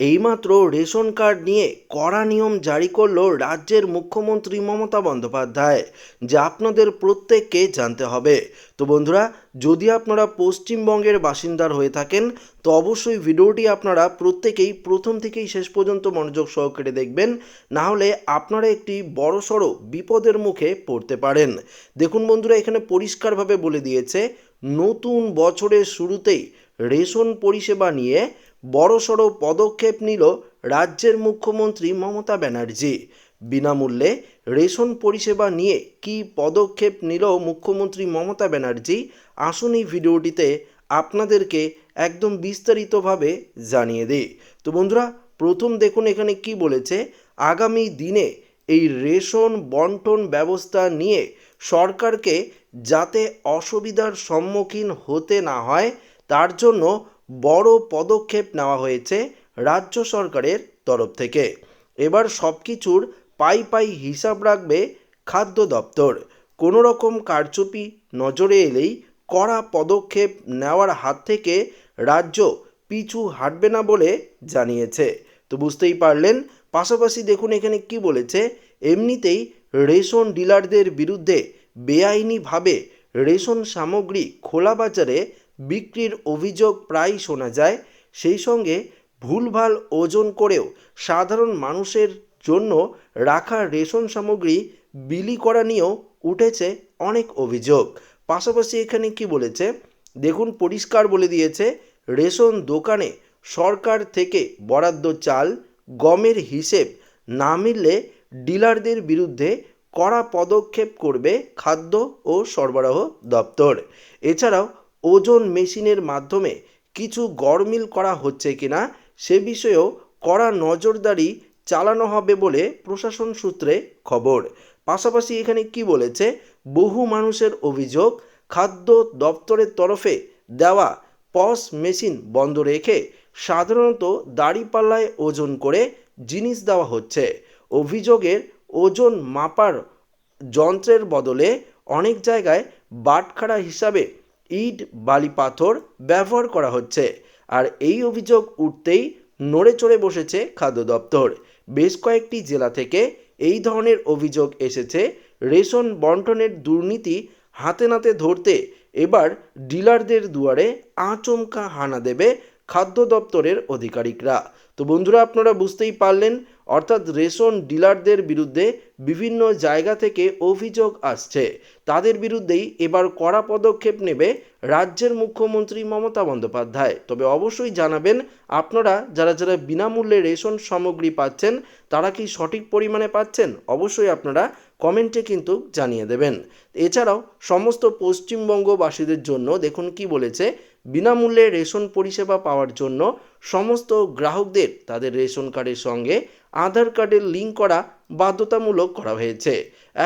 এইমাত্র ration card নিয়ে কড়া নিয়ম জারি করল রাজ্যের মুখ্যমন্ত্রী মমতা বন্দ্যোপাধ্যায়, যা আপনাদের প্রত্যেককে জানতে হবে। তো বন্ধুরা, যদি আপনারা পশ্চিমবঙ্গের বাসিন্দার হয়ে থাকেন, তো অবশ্যই ভিডিওটি আপনারা প্রত্যেকেই প্রথম থেকেই শেষ পর্যন্ত মনোযোগ সহকারে দেখবেন, না হলে আপনারা একটি বড়সড় বিপদের মুখে পড়তে পারেন। দেখুন বন্ধুরা, এখানে পরিষ্কারভাবে বলে দিয়েছে, নতুন বছরের শুরুতেই রেশন পরিষেবা নিয়ে বড়সড় পদক্ষেপ নিল রাজ্যের মুখ্যমন্ত্রী মমতা ব্যানার্জি। বিনামূল্যে রেশন পরিষেবা নিয়ে কী পদক্ষেপ নিল মুখ্যমন্ত্রী মমতা ব্যানার্জি, আসুন এই ভিডিওটিতে আপনাদেরকে একদম বিস্তারিতভাবে জানিয়ে দিই। তো বন্ধুরা, প্রথম দেখুন এখানে কি বলেছে। আগামী দিনে এই রেশন বন্টন ব্যবস্থা নিয়ে সরকারকে যাতে অসুবিধার সম্মুখীন হতে না হয় তার জন্য বড় পদক্ষেপ নেওয়া হয়েছে রাজ্য সরকারের তরফ থেকে। এবার সব কিছুর পাই পাই হিসাব রাখবে খাদ্য দপ্তর। কোনো রকম কারচুপি নজরে এলেই কড়া পদক্ষেপ নেওয়ার হাত থেকে রাজ্য পিছু হাঁটবে না বলে জানিয়েছে। তো বুঝতেই পারলেন, পাশাপাশি দেখুন এখানে কি বলেছে, এমনিতেই রেশন ডিলারদের বিরুদ্ধে বেআইনিভাবে রেশন সামগ্রী খোলা বাজারে বিক্রির অভিযোগ প্রায়ই শোনা যায়। সেই সঙ্গে ভুলভাল ওজন করেও সাধারণ মানুষের জন্য রাখা রেশন সামগ্রী বিলি করা নিয়েও উঠেছে অনেক অভিযোগ। পাশাপাশি এখানে কি বলেছে? দেখুন, পরিষ্কার বলে দিয়েছে, রেশন দোকানে সরকার থেকে বরাদ্দ চাল, গমের হিসেব না মিললে ডিলারদের বিরুদ্ধে কড়া পদক্ষেপ করবে খাদ্য ও সরবরাহ দপ্তর। এছাড়াও ওজন মেশিনের মাধ্যমে কিছু গরমিল করা হচ্ছে কিনা সে বিষয়েও কড়া নজরদারি চালানো হবে বলে প্রশাসন সূত্রে খবর। পাশাপাশি এখানে কি বলেছে? বহু মানুষের অভিযোগ, খাদ্য দপ্তরের তরফে দেওয়া পস মেশিন বন্ধ রেখে সাধারণত দাড়িপাল্লায় ওজন করে জিনিস দেওয়া হচ্ছে। অভিযোগের ওজন মাপার যন্ত্রের বদলে অনেক জায়গায় বাটখারা হিসাবে ইট, বালি পাথর ব্যবহার করা হচ্ছে। আর এই অভিযোগ উঠতেই নড়ে চড়ে বসেছে খাদ্য দপ্তর। বেশ কয়েকটি জেলা থেকে এই ধরনের অভিযোগ এসেছে। রেশন বন্টনের দুর্নীতি হাতে নাতে ধরতে এবার ডিলারদের দুয়ারে আচমকা হানা দেবে খাদ্য দপ্তরের আধিকারিকরা তো বন্ধুরা, আপনারা বুঝতেই পারলেন, অর্থাৎ রেশন ডিলারদের বিরুদ্ধে বিভিন্ন জায়গা থেকে অভিযোগ আসছে। তাদের বিরুদ্ধেই এবার কড়া পদক্ষেপ নেবে রাজ্যের মুখ্যমন্ত্রী মমতা বন্দ্যোপাধ্যায়। তবে অবশ্যই জানাবেন, আপনারা যারা যারা বিনামূল্যে রেশন সামগ্রী পাচ্ছেন, তারা কি সঠিক পরিমাণে পাচ্ছেন? অবশ্যই আপনারা কমেন্টে কিন্তু জানিয়ে দেবেন। এছাড়াও সমস্ত পশ্চিমবঙ্গবাসীদের জন্য দেখুন কি বলেছে, বিনামূল্যে রেশন পরিষেবা পাওয়ার জন্য সমস্ত গ্রাহকদের তাদের রেশন কার্ডের সঙ্গে আধার কার্ডের লিঙ্ক করা বাধ্যতামূলক করা হয়েছে।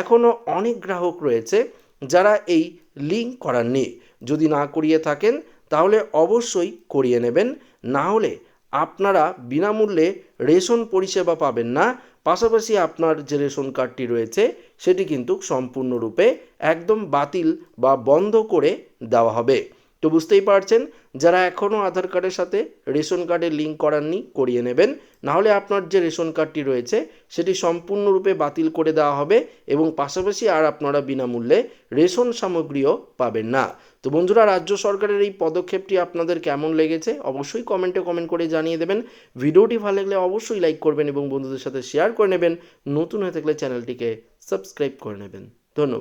এখনও অনেক গ্রাহক রয়েছে যারা এই লিঙ্ক করাননি। যদি না করিয়ে থাকেন তাহলে অবশ্যই করিয়ে নেবেন, না হলে আপনারা বিনামূল্যে রেশন পরিষেবা পাবেন না। পাশাপাশি আপনার যে রেশন কার্ডটি রয়েছে, সেটি কিন্তু সম্পূর্ণরূপে একদম বাতিল বা বন্ধ করে দেওয়া হবে। তো বুঝতেই পারছেন, যারা এখনও আধার কার্ডের সাথে রেশন কার্ডের লিঙ্ক করাননি, করিয়ে নেবেন। নাহলে আপনার যে রেশন কার্ডটি রয়েছে, সেটি সম্পূর্ণরূপে বাতিল করে দেওয়া হবে এবং পাশাপাশি আর আপনারা বিনামূল্যে রেশন সামগ্রীও পাবেন না। তো বন্ধুরা, রাজ্য সরকারের এই পদক্ষেপটি আপনাদের কেমন লেগেছে, অবশ্যই কমেন্টে কমেন্ট করে জানিয়ে দেবেন। ভিডিওটি ভালো লাগলে অবশ্যই লাইক করবেন এবং বন্ধুদের সাথে শেয়ার করে নেবেন। নতুন হয়ে থাকলে চ্যানেলটিকে সাবস্ক্রাইব করে নেবেন। ধন্যবাদ।